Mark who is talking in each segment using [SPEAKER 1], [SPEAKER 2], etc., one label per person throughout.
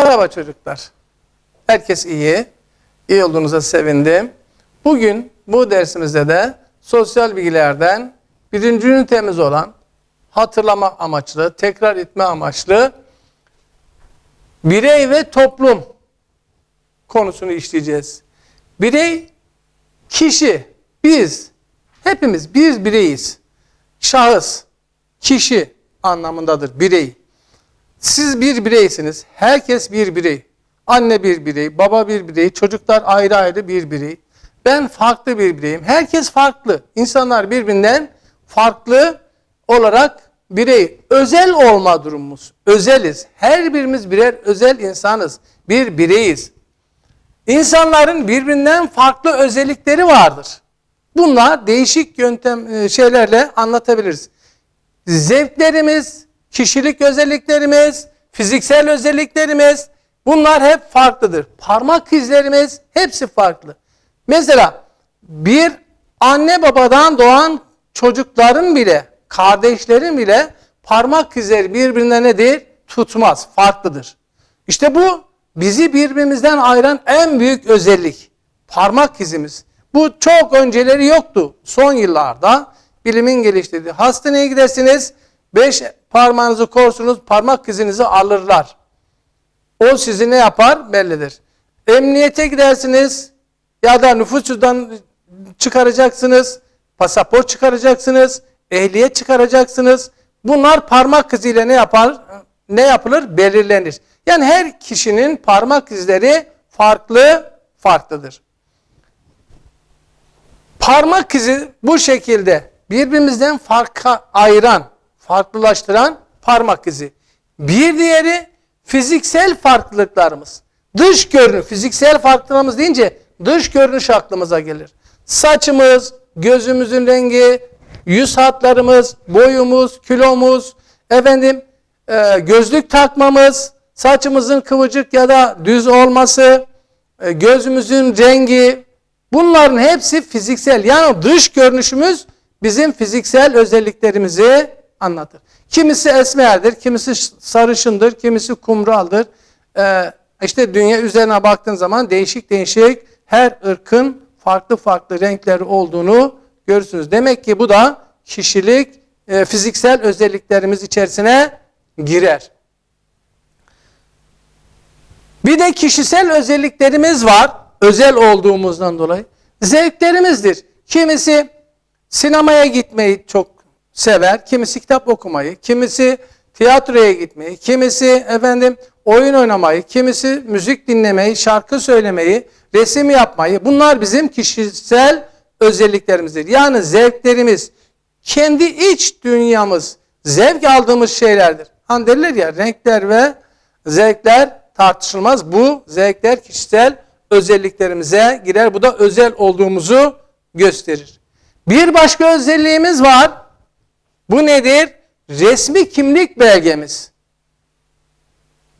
[SPEAKER 1] Merhaba çocuklar. Herkes iyi. İyi olduğunuza sevindim. Bugün bu dersimizde de sosyal bilgilerden birinci ünitemiz olan hatırlama amaçlı, tekrar etme amaçlı birey ve toplum konusunu işleyeceğiz. Birey, kişi, biz, hepimiz bir bireyiz. Şahıs, kişi anlamındadır birey. Siz bir bireysiniz. Herkes bir birey. Anne bir birey, baba bir birey, çocuklar ayrı ayrı bir birey. Ben farklı bir bireyim. Herkes farklı. İnsanlar birbirinden farklı olarak birey. Özel olma durumumuz. Özeliz. Her birimiz birer özel insanız. Bir bireyiz. İnsanların birbirinden farklı özellikleri vardır. Bunlar değişik yöntem e, şeylerle anlatabiliriz. Zevklerimiz, kişilik özelliklerimiz, fiziksel özelliklerimiz bunlar hep farklıdır. Parmak izlerimiz hepsi farklı. Mesela bir anne babadan doğan çocukların bile, kardeşlerin bile parmak izleri birbirine nedir? Tutmaz, farklıdır. İşte bu bizi birbirimizden ayıran en büyük özellik. Parmak izimiz. Bu çok önceleri yoktu. Son yıllarda bilimin geliştirdiği. Hastaneye gidersiniz, beş parmağınızı korsunuz, parmak izinizi alırlar. O sizi ne yapar? Bellidir. Emniyete gidersiniz ya da nüfus cüzdan çıkaracaksınız, pasaport çıkaracaksınız, ehliyet çıkaracaksınız. Bunlar parmak iziyle ne yapar? Ne yapılır? Belirlenir. Yani her kişinin parmak izleri farklı farklıdır. Parmak izi bu şekilde birbirimizden farka ayıran, farklılaştıran parmak izi. Bir diğeri fiziksel farklılıklarımız. Dış görünüş, fiziksel farklılığımız deyince dış görünüş aklımıza gelir. Saçımız, gözümüzün rengi, yüz hatlarımız, boyumuz, kilomuz, efendim e, gözlük takmamız, saçımızın kıvırcık ya da düz olması, e, gözümüzün rengi, bunların hepsi fiziksel. Yani dış görünüşümüz bizim fiziksel özelliklerimizi anlatır. Kimisi esmerdir, kimisi sarışındır, kimisi kumraldır. Ee, işte dünya üzerine baktığın zaman değişik değişik her ırkın farklı farklı renkleri olduğunu görürsünüz. Demek ki bu da kişilik, e, fiziksel özelliklerimiz içerisine girer. Bir de kişisel özelliklerimiz var. Özel olduğumuzdan dolayı. Zevklerimizdir. Kimisi sinemaya gitmeyi çok sever. Kimisi kitap okumayı, kimisi tiyatroya gitmeyi, kimisi efendim oyun oynamayı, kimisi müzik dinlemeyi, şarkı söylemeyi, resim yapmayı. Bunlar bizim kişisel özelliklerimizdir. Yani zevklerimiz, kendi iç dünyamız, zevk aldığımız şeylerdir. Hani derler ya renkler ve zevkler tartışılmaz. Bu zevkler kişisel özelliklerimize girer. Bu da özel olduğumuzu gösterir. Bir başka özelliğimiz var. Bu nedir? Resmi kimlik belgemiz.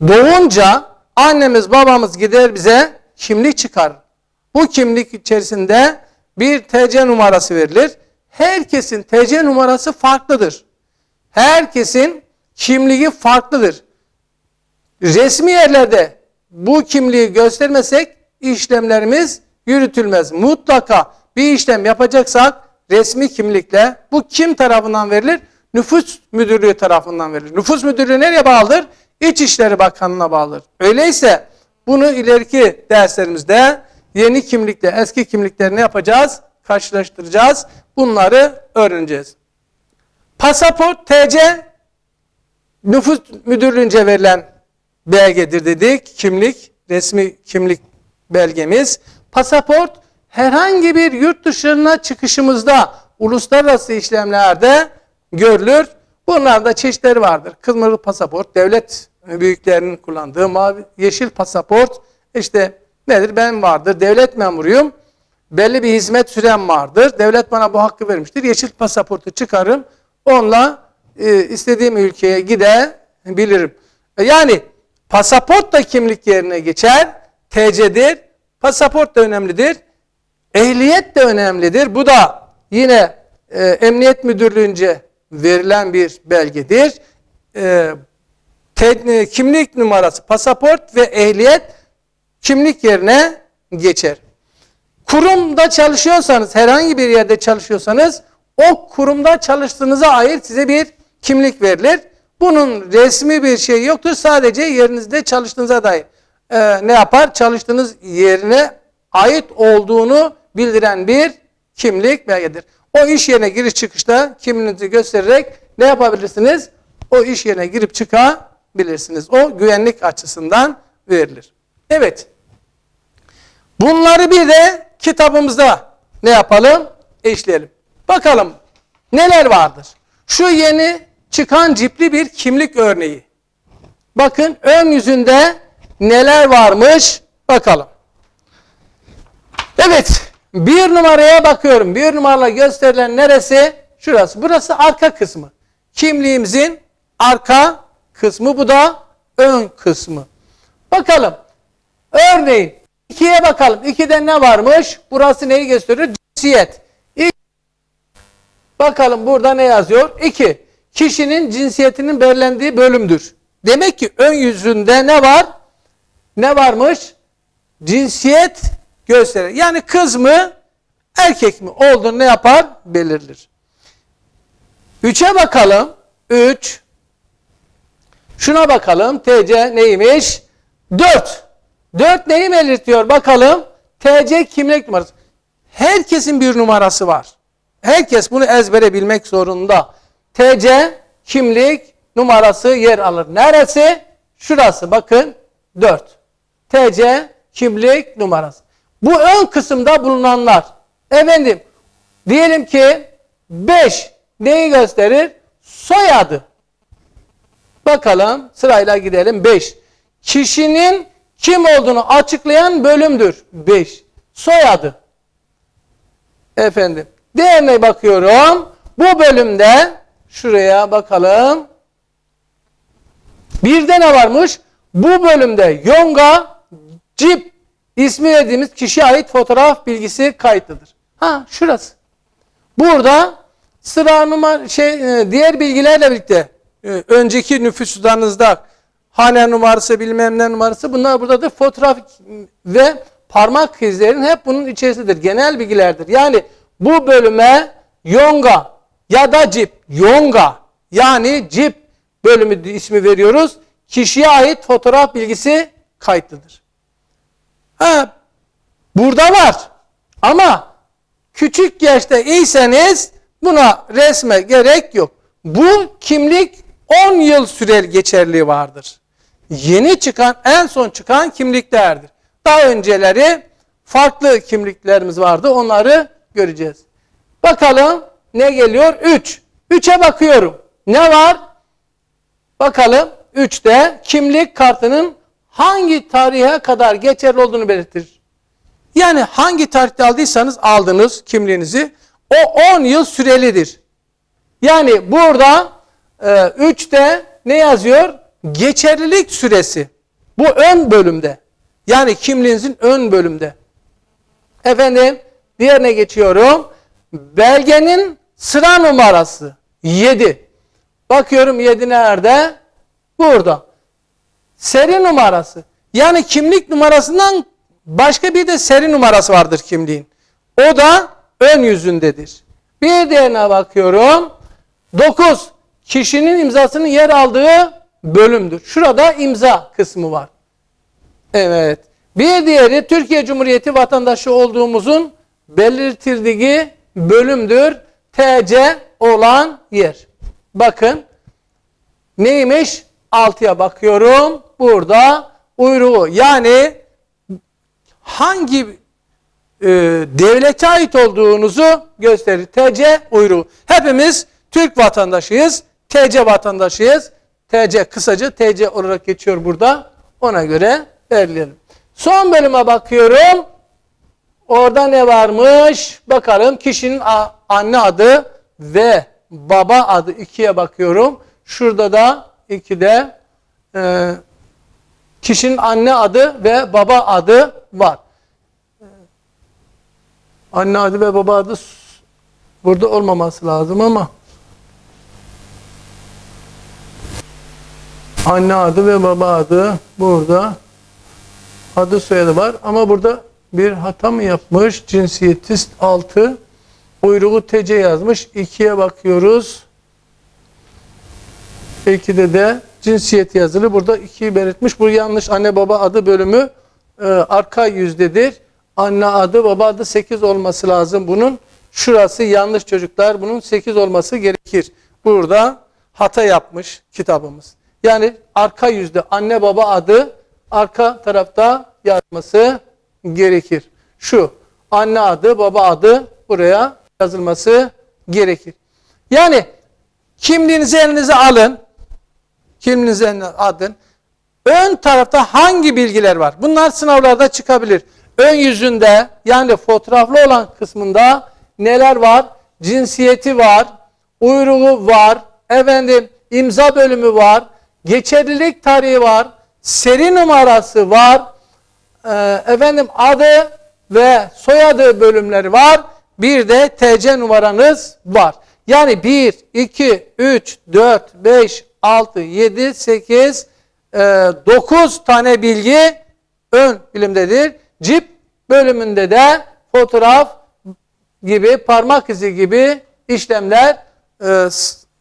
[SPEAKER 1] Doğunca annemiz babamız gider bize kimlik çıkar. Bu kimlik içerisinde bir TC numarası verilir. Herkesin TC numarası farklıdır. Herkesin kimliği farklıdır. Resmi yerlerde bu kimliği göstermesek işlemlerimiz yürütülmez. Mutlaka bir işlem yapacaksak resmi kimlikle bu kim tarafından verilir? Nüfus Müdürlüğü tarafından verilir. Nüfus Müdürlüğü nereye bağlıdır? İçişleri Bakanlığı'na bağlıdır. Öyleyse bunu ileriki derslerimizde yeni kimlikle eski kimlikleri ne yapacağız? Karşılaştıracağız. Bunları öğreneceğiz. Pasaport TC Nüfus Müdürlüğü'nce verilen belgedir dedik. Kimlik, resmi kimlik belgemiz. Pasaport herhangi bir yurt dışına çıkışımızda uluslararası işlemlerde görülür. Bunlarda çeşitleri vardır. Kırmızı pasaport, devlet büyüklerinin kullandığı mavi, yeşil pasaport işte nedir? Ben vardır, devlet memuruyum. Belli bir hizmet sürem vardır. Devlet bana bu hakkı vermiştir. Yeşil pasaportu çıkarım. Onunla e, istediğim ülkeye gidebilirim. E, yani pasaport da kimlik yerine geçer. TC'dir. Pasaport da önemlidir. Ehliyet de önemlidir. Bu da yine e, Emniyet Müdürlüğü'nce verilen bir belgedir. E, te- kimlik numarası, pasaport ve ehliyet kimlik yerine geçer. Kurumda çalışıyorsanız, herhangi bir yerde çalışıyorsanız o kurumda çalıştığınıza ait size bir kimlik verilir. Bunun resmi bir şey yoktur. Sadece yerinizde çalıştığınıza dair e, ne yapar? Çalıştığınız yerine ait olduğunu bildiren bir kimlik belgedir. O iş yerine giriş çıkışta kimliğinizi göstererek ne yapabilirsiniz? O iş yerine girip çıkabilirsiniz. O güvenlik açısından verilir. Evet. Bunları bir de kitabımızda ne yapalım? İşleyelim. Bakalım neler vardır? Şu yeni çıkan cipli bir kimlik örneği. Bakın ön yüzünde neler varmış bakalım. Evet bir numaraya bakıyorum. Bir numarayla gösterilen neresi? Şurası. Burası arka kısmı. Kimliğimizin arka kısmı bu da ön kısmı. Bakalım. Örneğin ikiye bakalım. İkide ne varmış? Burası neyi gösteriyor? Cinsiyet. İlk- Bakalım burada ne yazıyor? İki. Kişinin cinsiyetinin belirlendiği bölümdür. Demek ki ön yüzünde ne var? Ne varmış? Cinsiyet gösterir. Yani kız mı erkek mi olduğunu ne yapar? Belirlir. Üçe bakalım. Üç. Şuna bakalım. TC neymiş? Dört. Dört neyi belirtiyor? Bakalım. TC kimlik numarası. Herkesin bir numarası var. Herkes bunu ezbere bilmek zorunda. TC kimlik numarası yer alır. Neresi? Şurası bakın 4. TC kimlik numarası. Bu ön kısımda bulunanlar. Efendim diyelim ki 5 neyi gösterir? Soyadı. Bakalım sırayla gidelim. 5. Kişinin kim olduğunu açıklayan bölümdür. 5. Soyadı. Efendim. Diğerine bakıyorum. Bu bölümde şuraya bakalım. Birde ne varmış? Bu bölümde Yonga Cip ismi verdiğimiz kişiye ait fotoğraf bilgisi kayıtlıdır. Ha şurası. Burada sıra numara şey e, diğer bilgilerle birlikte e, önceki nüfus cüzdanınızda hane numarası bilmem ne numarası bunlar buradadır. Fotoğraf ve parmak izlerin hep bunun içerisidir. Genel bilgilerdir. Yani bu bölüme Yonga ya da Cip Yonga yani Cip bölümü ismi veriyoruz. Kişiye ait fotoğraf bilgisi kayıtlıdır. Ha, burada var. Ama küçük yaşta iyseniz buna resme gerek yok. Bu kimlik 10 yıl süreli geçerli vardır. Yeni çıkan, en son çıkan kimliklerdir. Daha önceleri farklı kimliklerimiz vardı. Onları göreceğiz. Bakalım ne geliyor? 3. 3'e bakıyorum. Ne var? Bakalım 3'te kimlik kartının hangi tarihe kadar geçerli olduğunu belirtir. Yani hangi tarihte aldıysanız aldınız kimliğinizi o 10 yıl sürelidir. Yani burada 3'te ne yazıyor? Geçerlilik süresi. Bu ön bölümde. Yani kimliğinizin ön bölümde. Efendim diğerine geçiyorum. Belgenin sıra numarası 7. Bakıyorum 7 nerede? Burada. Seri numarası. Yani kimlik numarasından başka bir de seri numarası vardır kimliğin. O da ön yüzündedir. Bir diğerine bakıyorum. 9. Kişinin imzasının yer aldığı bölümdür. Şurada imza kısmı var. Evet. Bir diğeri Türkiye Cumhuriyeti vatandaşı olduğumuzun belirtildiği bölümdür. TC olan yer. Bakın neymiş? 6'ya bakıyorum. Burada uyruğu yani hangi e, devlete ait olduğunuzu gösterir. TC uyruğu. Hepimiz Türk vatandaşıyız. TC vatandaşıyız. TC kısaca TC olarak geçiyor burada. Ona göre belirleyelim. Son bölüme bakıyorum. Orada ne varmış? Bakalım kişinin anne adı ve baba adı ikiye bakıyorum. Şurada da ikide e, kişinin anne adı ve baba adı var. Anne adı ve baba adı burada olmaması lazım ama Anne adı ve baba adı burada. Adı soyadı var ama burada bir hata mı yapmış? Cinsiyetist 6. Uyruğu TC yazmış. 2'ye bakıyoruz. 2'de de cinsiyet yazılı. Burada 2'yi belirtmiş. Bu yanlış. Anne baba adı bölümü e, arka yüzdedir. Anne adı baba adı 8 olması lazım bunun. Şurası yanlış çocuklar. Bunun 8 olması gerekir. Burada hata yapmış kitabımız. Yani arka yüzde anne baba adı arka tarafta yazması gerekir. Şu anne adı baba adı buraya yazılması gerekir. Yani kimliğinizi elinize alın. Kimliğinizi elinize alın. Ön tarafta hangi bilgiler var? Bunlar sınavlarda çıkabilir. Ön yüzünde yani fotoğraflı olan kısmında neler var? Cinsiyeti var, uyruğu var, efendim imza bölümü var, geçerlilik tarihi var, seri numarası var, e, efendim adı ve soyadı bölümleri var. Bir de TC numaranız var. Yani 1, 2, 3, 4, 5, 6, 7, 8, 9 tane bilgi ön bilimdedir. CIP bölümünde de fotoğraf gibi, parmak izi gibi işlemler e,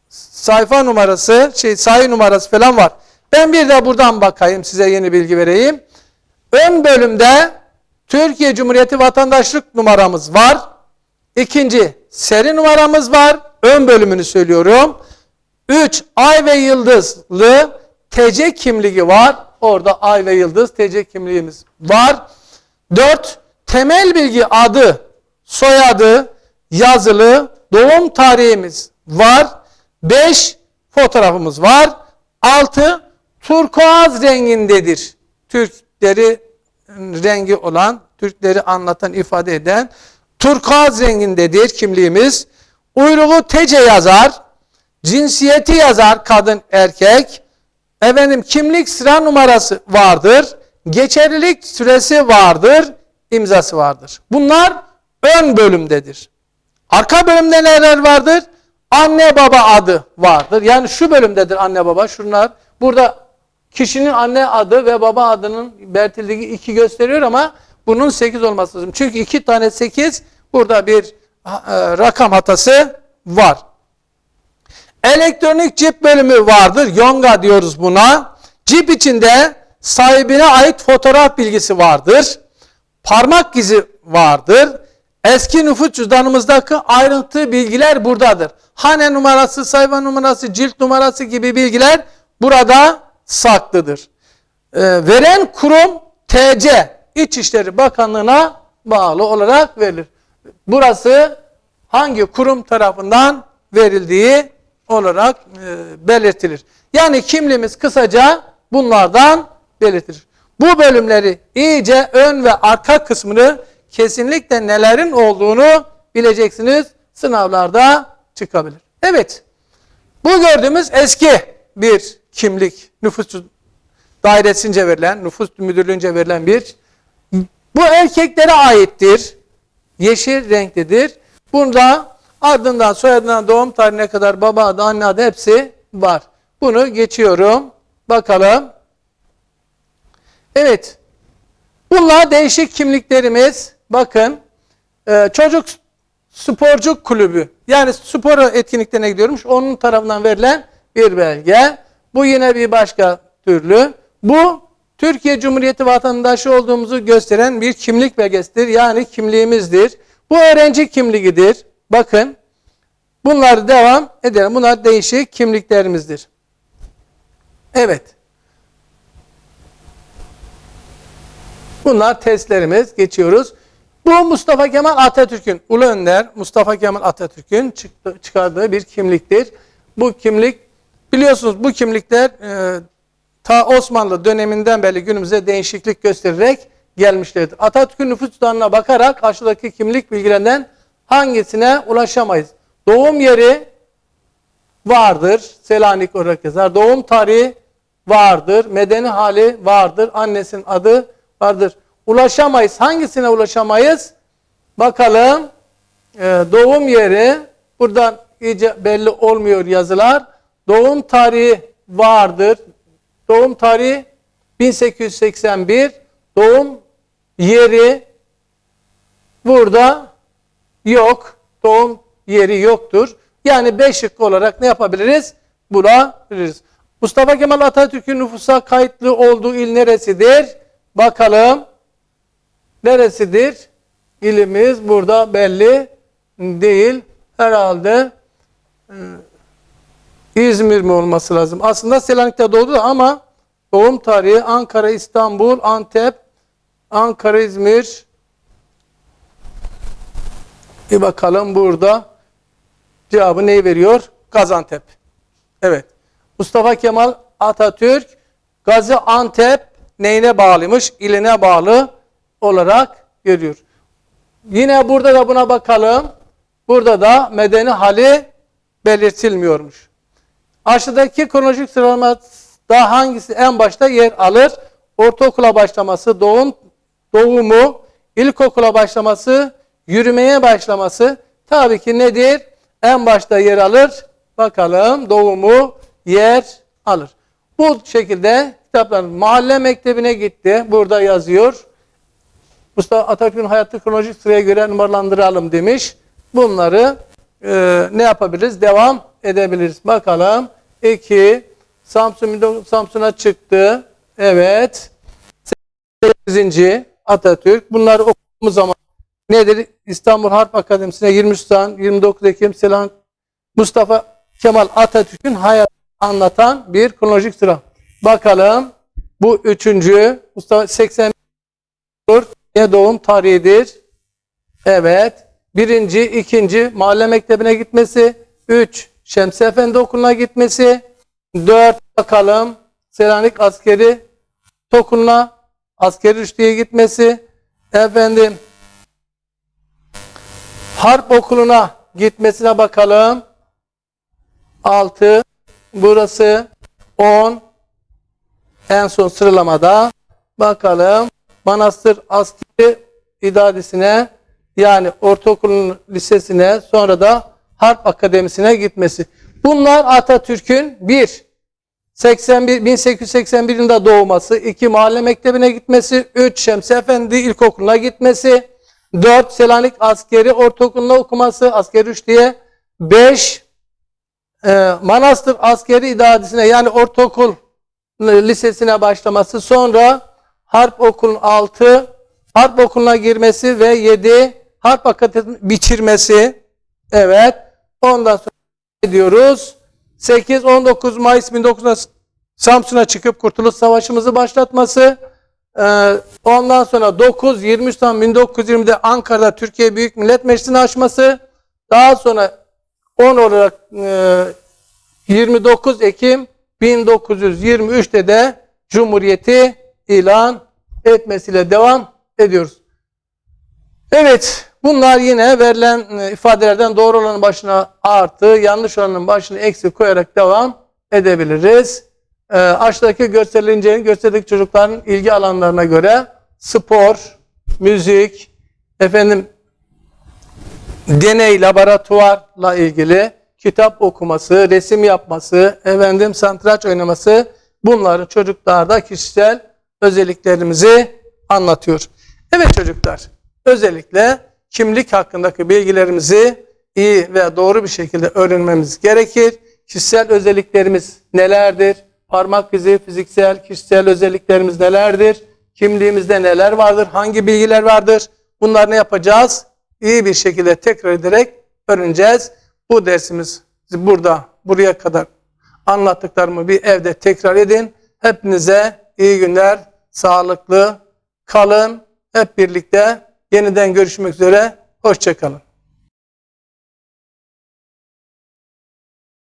[SPEAKER 1] sayfa numarası, şey sayı numarası falan var. Ben bir de buradan bakayım size yeni bilgi vereyim. Ön bölümde Türkiye Cumhuriyeti vatandaşlık numaramız var. İkinci seri numaramız var. Ön bölümünü söylüyorum. 3 ay ve yıldızlı TC kimliği var. Orada ay ve yıldız TC kimliğimiz var. 4 temel bilgi adı, soyadı, yazılı, doğum tarihimiz var. 5 fotoğrafımız var. 6 turkuaz rengindedir. Türkleri rengi olan, Türkleri anlatan, ifade eden turkuaz rengindedir kimliğimiz. Uyruğu TC yazar, cinsiyeti yazar kadın erkek. Efendim kimlik sıra numarası vardır. Geçerlilik süresi vardır. imzası vardır. Bunlar ön bölümdedir. Arka bölümde neler vardır? Anne baba adı vardır. Yani şu bölümdedir anne baba. Şunlar. Burada kişinin anne adı ve baba adının belirtildiği iki gösteriyor ama bunun 8 olması lazım. Çünkü iki tane 8 burada bir e, rakam hatası var. Elektronik cip bölümü vardır. Yonga diyoruz buna. Cip içinde sahibine ait fotoğraf bilgisi vardır. Parmak izi vardır. Eski nüfus cüzdanımızdaki ayrıntı bilgiler buradadır. Hane numarası, sayfa numarası, cilt numarası gibi bilgiler burada saklıdır. Ee, veren kurum TC, İçişleri Bakanlığı'na bağlı olarak verilir. Burası hangi kurum tarafından verildiği olarak e, belirtilir. Yani kimliğimiz kısaca bunlardan belirtilir. Bu bölümleri iyice ön ve arka kısmını kesinlikle nelerin olduğunu bileceksiniz. Sınavlarda çıkabilir. Evet. Bu gördüğümüz eski bir kimlik. Nüfus dairesince verilen, nüfus müdürlüğünce verilen bir. Bu erkeklere aittir. Yeşil renklidir. Bunda ardından soyadından doğum tarihine kadar baba adı, anne adı hepsi var. Bunu geçiyorum. Bakalım. Evet. Bunlar değişik kimliklerimiz. Bakın. Ee, çocuk sporcu kulübü. Yani spor etkinliklerine gidiyormuş. Onun tarafından verilen bir belge. Bu yine bir başka türlü. Bu Türkiye Cumhuriyeti vatandaşı olduğumuzu gösteren bir kimlik belgesidir. Yani kimliğimizdir. Bu öğrenci kimliğidir. Bakın. Bunları devam edelim. Bunlar değişik kimliklerimizdir. Evet. Bunlar testlerimiz. Geçiyoruz. Bu Mustafa Kemal Atatürk'ün, Ulu Önder Mustafa Kemal Atatürk'ün çıkardığı bir kimliktir. Bu kimlik, biliyorsunuz bu kimlikler e, ta Osmanlı döneminden beri günümüze değişiklik göstererek gelmişlerdir. Atatürk'ün nüfus cüzdanına bakarak karşıdaki kimlik bilgilerinden hangisine ulaşamayız? Doğum yeri vardır. Selanik olarak yazar. Doğum tarihi vardır. Medeni hali vardır. Annesinin adı vardır. Ulaşamayız. Hangisine ulaşamayız? Bakalım. Ee, doğum yeri. Buradan iyice belli olmuyor yazılar. Doğum tarihi vardır. Doğum tarihi 1881. Doğum yeri burada yok. Doğum yeri yoktur. Yani 5 şık olarak ne yapabiliriz? Bulabiliriz. Mustafa Kemal Atatürk'ün nüfusa kayıtlı olduğu il neresidir? Bakalım. Neresidir? İlimiz burada belli değil. Herhalde e, İzmir mi olması lazım? Aslında Selanik'te doğdu ama doğum tarihi Ankara, İstanbul, Antep, Ankara, İzmir. Bir bakalım burada cevabı neyi veriyor? Gaziantep. Evet. Mustafa Kemal Atatürk Gaziantep neyine bağlıymış? İline bağlı olarak görüyor. Yine burada da buna bakalım. Burada da medeni hali belirtilmiyormuş. Aşağıdaki kronolojik sıralamada hangisi en başta yer alır? Ortaokula başlaması, doğum, doğumu, ilkokula başlaması, yürümeye başlaması tabii ki nedir? En başta yer alır. Bakalım doğumu yer alır. Bu şekilde kitaplar mahalle mektebine gitti. Burada yazıyor. Mustafa Atatürk'ün hayatı kronolojik sıraya göre numaralandıralım demiş. Bunları e, ne yapabiliriz? Devam edebiliriz. Bakalım. 2. Samsun Samsun'a çıktı. Evet. 8. Atatürk. Bunları okuduğumuz zaman nedir? İstanbul Harp Akademisi'ne 23 Nisan 29 Ekim Selanik Mustafa Kemal Atatürk'ün hayatını anlatan bir kronolojik sıra. Bakalım. Bu üçüncü. Mustafa 80 ne doğum tarihidir? Evet. Birinci, ikinci mahalle mektebine gitmesi. Üç, Şemsi Efendi okuluna gitmesi. Dört, bakalım Selanik askeri okuluna askeri rüştüye gitmesi. Efendim Harp okuluna gitmesine bakalım. 6 burası 10 en son sıralamada bakalım Manastır Askeri İdadisi'ne yani ortaokulun lisesine sonra da Harp Akademisi'ne gitmesi. Bunlar Atatürk'ün 1 81 1881 yılında doğması, 2 mahalle mektebine gitmesi, 3 Şemsi Efendi İlkokulu'na gitmesi, 4 Selanik Askeri Ortaokulu'nda okuması, askeri rüştiye, 5 e, Manastır Askeri İdadisi'ne yani ortaokul e, lisesine başlaması, sonra Harp Okulu'nun 6 Harp Okulu'na girmesi ve 7 Harp Akademi biçirmesi. Evet. Ondan sonra diyoruz. 8-19 Mayıs 1900 Samsun'a çıkıp Kurtuluş Savaşımızı başlatması. Ee, ondan sonra 9-23 Nisan 1920'de Ankara'da Türkiye Büyük Millet Meclisi'ni açması. Daha sonra 10 olarak e, 29 Ekim 1923'te de Cumhuriyeti ilan etmesiyle devam ediyoruz. Evet, bunlar yine verilen e, ifadelerden doğru olanın başına artı, yanlış olanın başına eksi koyarak devam edebiliriz. Ee, aşağıdaki gösterilince gösterdeki çocukların ilgi alanlarına göre spor, müzik, efendim deney, laboratuvarla ilgili kitap okuması, resim yapması, efendim santraç oynaması bunları çocuklarda kişisel özelliklerimizi anlatıyor. Evet çocuklar, özellikle kimlik hakkındaki bilgilerimizi iyi ve doğru bir şekilde öğrenmemiz gerekir. Kişisel özelliklerimiz nelerdir? Parmak izi, fiziksel, kişisel özelliklerimiz nelerdir? Kimliğimizde neler vardır? Hangi bilgiler vardır? Bunları ne yapacağız? İyi bir şekilde tekrar ederek öğreneceğiz. Bu dersimiz burada, buraya kadar anlattıklarımı bir evde tekrar edin. Hepinize iyi günler, sağlıklı kalın. Hep birlikte yeniden görüşmek üzere. Hoşçakalın.